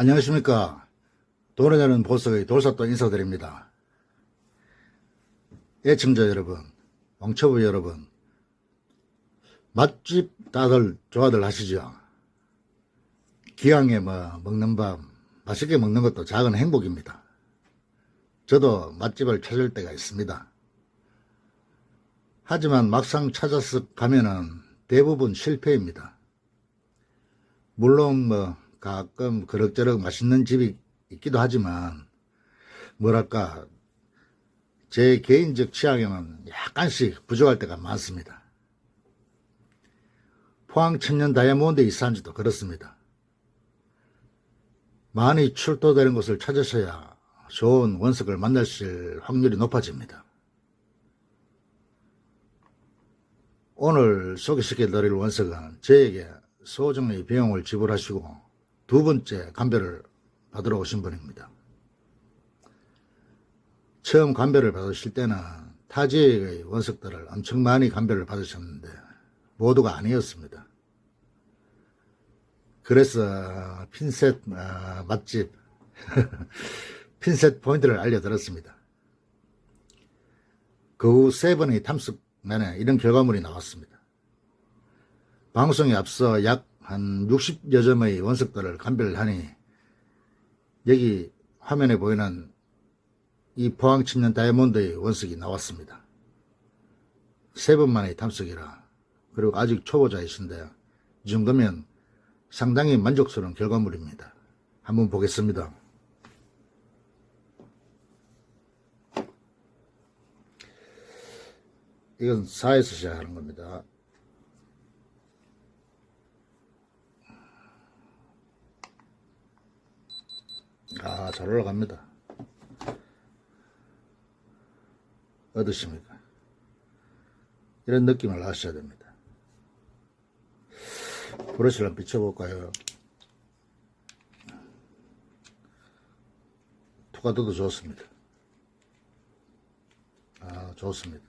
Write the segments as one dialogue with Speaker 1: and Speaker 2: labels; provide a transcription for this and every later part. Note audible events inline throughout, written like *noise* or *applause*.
Speaker 1: 안녕하십니까. 돌아가는 보석의 돌사또 인사드립니다. 애청자 여러분, 왕초부 여러분, 맛집 다들 좋아들 하시죠? 기왕에 뭐 먹는 밥, 맛있게 먹는 것도 작은 행복입니다. 저도 맛집을 찾을 때가 있습니다. 하지만 막상 찾아서 가면은 대부분 실패입니다. 물론 뭐 가끔 그럭저럭 맛있는 집이 있기도 하지만 뭐랄까 제 개인적 취향에는 약간씩 부족할 때가 많습니다. 포항 천년 다이아몬드 이산지도 그렇습니다. 많이 출토되는 곳을 찾으셔야 좋은 원석을 만나실 확률이 높아집니다. 오늘 소개시켜 드릴 원석은 저에게 소정의 비용을 지불하시고 두 번째 감별을 받으러 오신 분입니다. 처음 감별을 받으실 때는 타지의 원석들을 엄청 많이 감별을 받으셨는데 모두가 아니었습니다. 그래서 핀셋 아, 맛집 *laughs* 핀셋 포인트를 알려드렸습니다. 그 후 세 번의 탐습 내내 이런 결과물이 나왔습니다. 방송에 앞서 약 한 60여 점의 원석들을 감별하니 여기 화면에 보이는 이 포항 침년 다이아몬드의 원석이 나왔습니다. 세 번만의 탐색이라 그리고 아직 초보자이신데 이 정도면 상당히 만족스러운 결과물입니다. 한번 보겠습니다. 이건 4에서 시작하는 겁니다. 아, 잘 올라갑니다. 어떠십니까? 이런 느낌을 아셔야 됩니다. 브러쉬를 한번 비춰볼까요? 투가도도 좋습니다. 아, 좋습니다.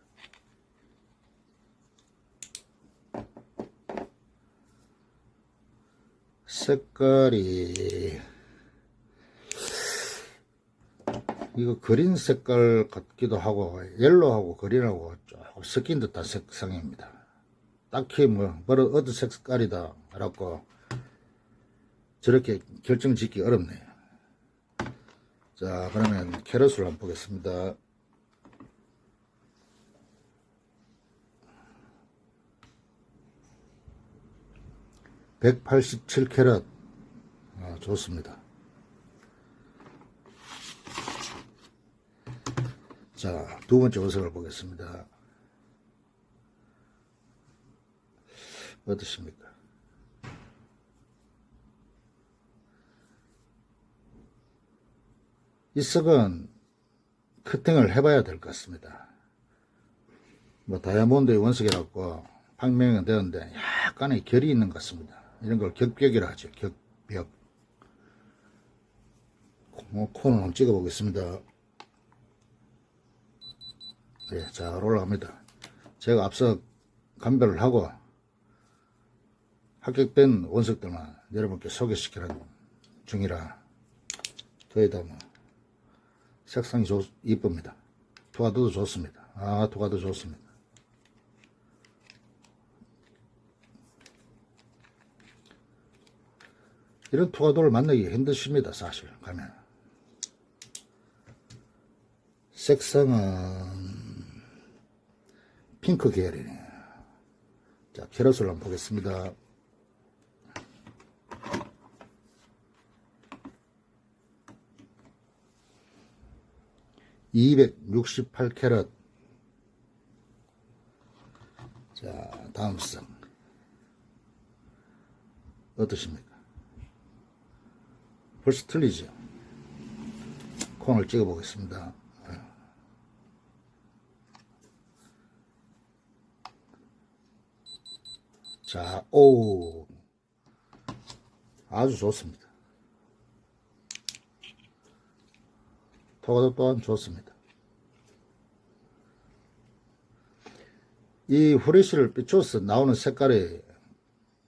Speaker 1: 색깔이 이거 그린 색깔 같기도 하고 옐로하고 그린하고 조금 섞인 듯한 색상입니다. 딱히 뭐 뭐를 어떤 색깔이다 라고 저렇게 결정 짓기 어렵네요. 자 그러면 캐럿을 한번 보겠습니다. (187 캐럿) 아, 좋습니다. 자, 두 번째 원석을 보겠습니다. 어떠십니까? 이 석은 커팅을 해봐야 될 것 같습니다. 뭐 다이아몬드의 원석이라고 판명은 되었는데 약간의 결이 있는 것 같습니다. 이런 걸 격벽이라 하죠. 격벽. 뭐 콘을 한번 찍어보겠습니다. 예, 잘 올라갑니다. 제가 앞서 감별을 하고 합격된 원석들만 여러분께 소개시키는 중이라 더에다 뭐 색상이 좋, 이쁩니다. 투가도도 좋습니다. 아, 투가도 좋습니다. 이런 투가도를 만나기 힘드십니다, 사실, 가면. 색상은 핑크 계열이네요. 자, 캐럿을 한번 보겠습니다. (268 캐럿) 자 다음 성 어떠십니까? 벌써 틀리죠? 콩을 찍어 보겠습니다 자, 오. 아주 좋습니다. 토가도 또한 좋습니다. 이 후레쉬를 비춰서 나오는 색깔이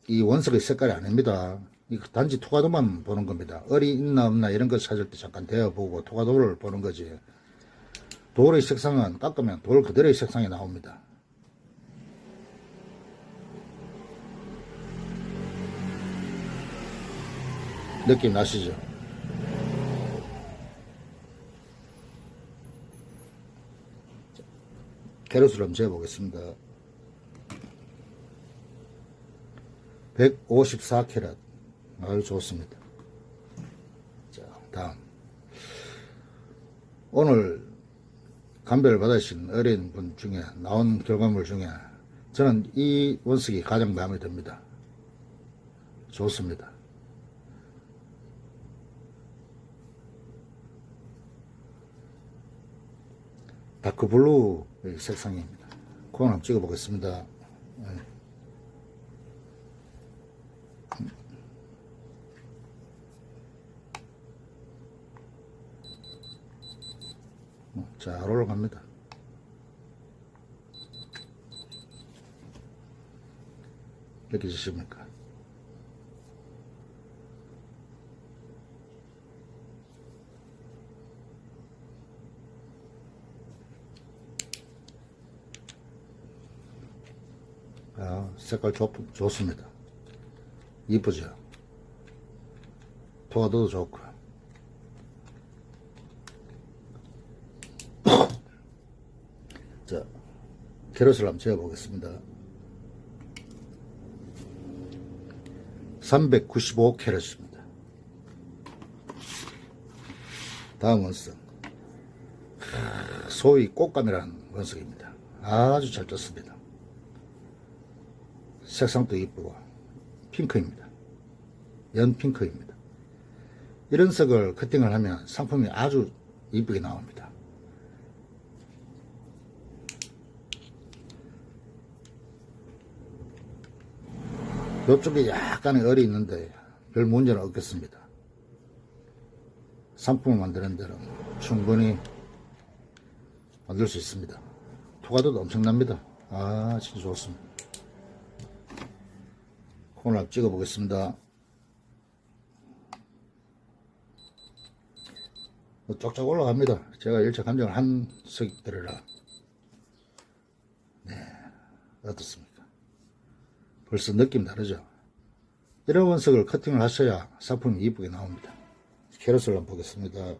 Speaker 1: 이 원석의 색깔이 아닙니다. 이 단지 토가도만 보는 겁니다. 얼이 있나 없나 이런 거 찾을 때 잠깐 대어보고 토가도를 보는 거지. 돌의 색상은 깎으면 돌 그대로의 색상이 나옵니다. 느낌 나시죠? 캐럿을 한번 재보겠습니다. 154캐럿. 아유, 좋습니다. 자, 다음. 오늘 감별을 받으신 어린 분 중에 나온 결과물 중에 저는 이 원석이 가장 마음에 듭니다. 좋습니다. 다크블루 색상입니다. 코 한번 찍어보겠습니다. 네. 어, 잘 올라갑니다. 느껴지십니까? 아, 색깔 좋, 좋습니다. 이쁘죠? 도화도 좋고. *coughs* 자, 캐럿을 한번 재어 보겠습니다. 395 캐럿입니다. 다음 원석. 소위 꽃감이라는 원석입니다. 아주 잘 떴습니다. 색상도 이쁘고 핑크입니다. 연 핑크입니다. 이런 색을 커팅을 하면 상품이 아주 이쁘게 나옵니다. 이쪽에 약간의 얼이 있는데 별 문제는 없겠습니다. 상품을 만드는 데는 충분히 만들 수 있습니다. 토가도도 엄청납니다. 아, 진짜 좋습니다. 한번 찍어 보겠습니다. 쫙쫙 올라갑니다. 제가 일차 감정을 한 석들이라. 네. 어떻습니까? 벌써 느낌 다르죠? 이런 원석을 커팅을 하셔야 상품이 이쁘게 나옵니다. 캐럿을 한번 보겠습니다.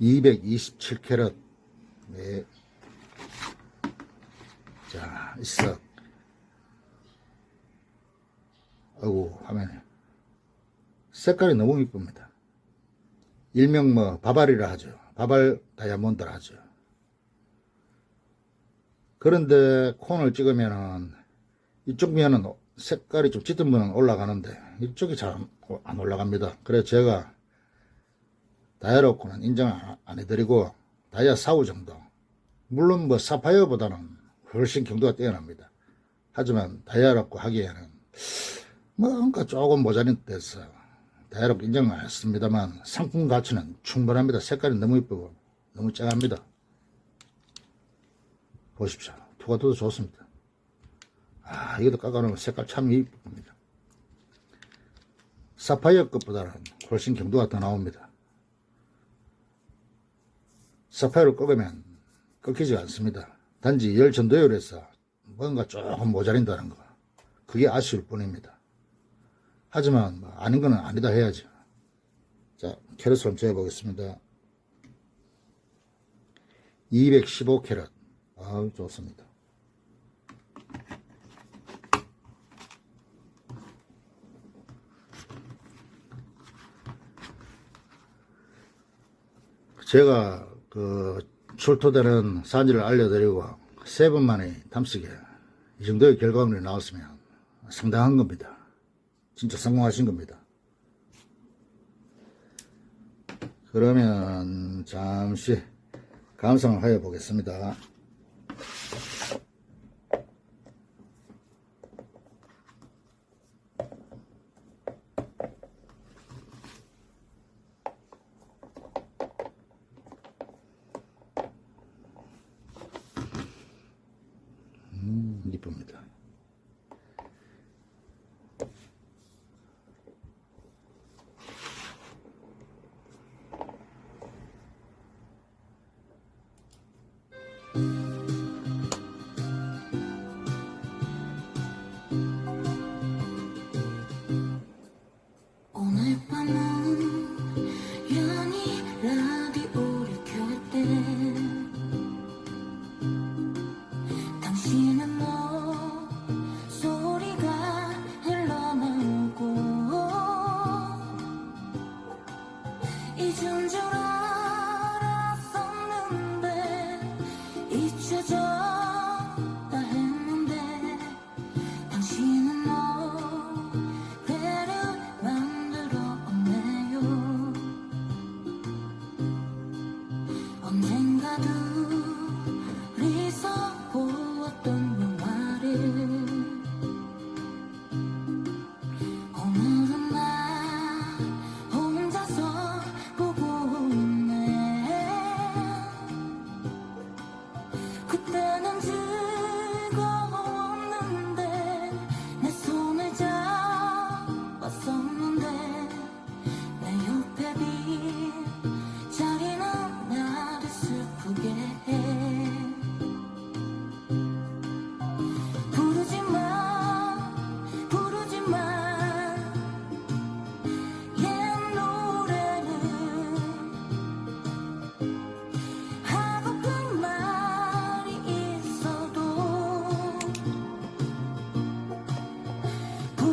Speaker 1: 227캐럿. 네. 자, 있어. 아이고, 화면에. 색깔이 너무 이쁩니다. 일명 뭐, 바발이라 하죠. 바발 다이아몬드라 하죠. 그런데 콘을 찍으면은, 이쪽 면은 색깔이 좀 짙은 면은 올라가는데, 이쪽이 잘 안 올라갑니다. 그래서 제가 다이아로코는 인정 안 해드리고, 다이아 사우 정도. 물론 뭐, 사파이어보다는 훨씬 경도가 뛰어납니다. 하지만 다이아로코 하기에는, 뭔가 조금 모자란 데서 대략 인정을 안 했습니다만 상품 가치는 충분합니다. 색깔이 너무 이쁘고 너무 쨍합니다. 보십시오. 토가토도 좋습니다. 아 이것도 깎아놓으면 색깔 참 이쁩니다. 사파이어 것보다는 훨씬 경도가 더 나옵니다. 사파이어를 꺾으면 꺾이지 않습니다. 단지 열 전도율에서 뭔가 조금 모자린다는 거. 그게 아쉬울 뿐입니다. 하지만 뭐 아닌 거는 아니다 해야죠. 자, 캐럿을 한번 재보겠습니다. 215 캐럿. 아우 좋습니다. 제가 그 출토되는 산지를 알려드리고 세 번 만에 탐색에 이 정도의 결과물이 나왔으면 상당한 겁니다. 진짜 성공하신 겁니다. 그러면 잠시 감상을 하여 보겠습니다. 음, 이쁩니다.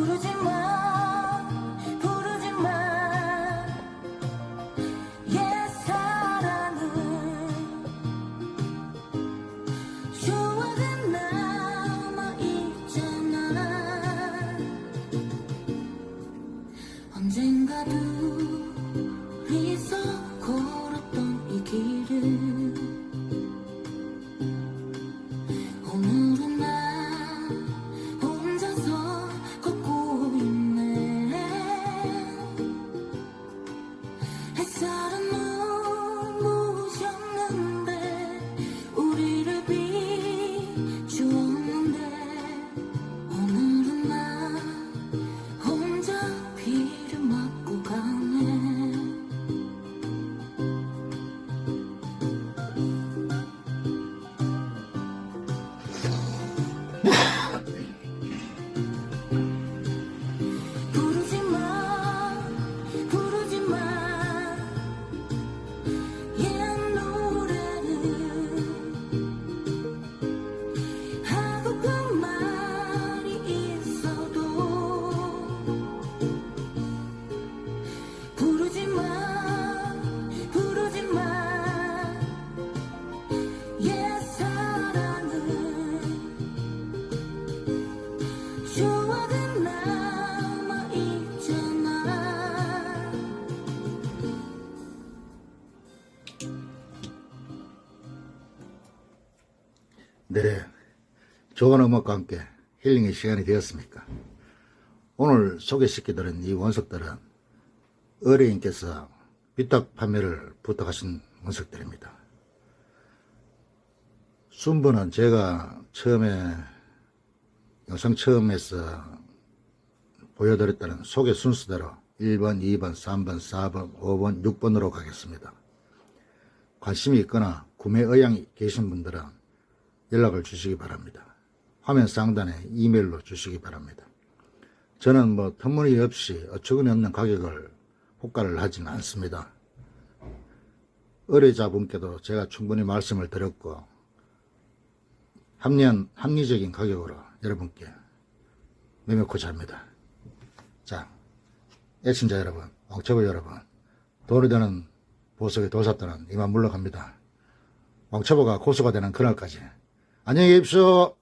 Speaker 2: 부르지
Speaker 1: 좋은 음악과 함께 힐링의 시간이 되었습니까? 오늘 소개시켜드린 이 원석들은 의뢰인께서 비탁 판매를 부탁하신 원석들입니다. 순번은 제가 처음에 영상 처음에서 보여드렸다는 소개 순서대로 1번, 2번, 3번, 4번, 5번, 6번으로 가겠습니다. 관심이 있거나 구매 의향이 계신 분들은 연락을 주시기 바랍니다. 화면 상단에 이메일로 주시기 바랍니다. 저는 뭐 터무니없이 어처구니 없는 가격을 호가를 하지는 않습니다. 의뢰자분께도 제가 충분히 말씀을 드렸고 합리한 합리적인 가격으로 여러분께 매매코자 합니다. 자, 애청자 여러분, 왕초보 여러분, 돈이 되는 보석의 도사들은 이만 물러갑니다. 왕초보가 고수가 되는 그날까지 안녕히 계십시오.